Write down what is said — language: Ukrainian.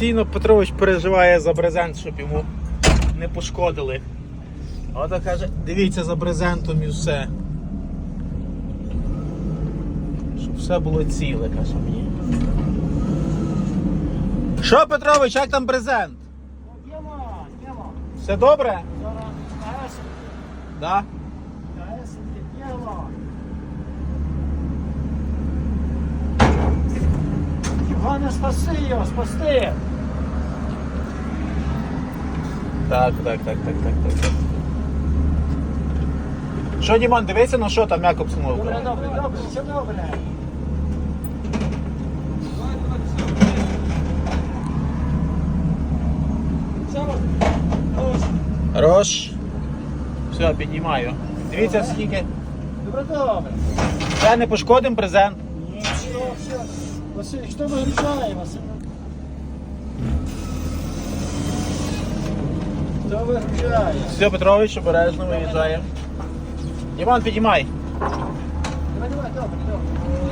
Постійно Петрович переживає за брезент, щоб йому не пошкодили. Ото каже, дивіться за брезентом і все. Щоб все було ціле, каже мені. Що, Петрович, як там брезент? Все добре? Да? Іване, спаси його, спасти. Так, так, так, так, так, так. так. Що, Дімон, дивися, на що там як Добре, обстановка? добре, добре, все добре. Хорош. Все, піднімаю. Дивіться, скільки. Добре, добре. Це не пошкодим презент. Ні, все, все. Василь, хто виключає, Василь? Хто виключає? Все, Петрович, обережно виїжджає. Иван, підіймай. Давай, давай, добре, добре.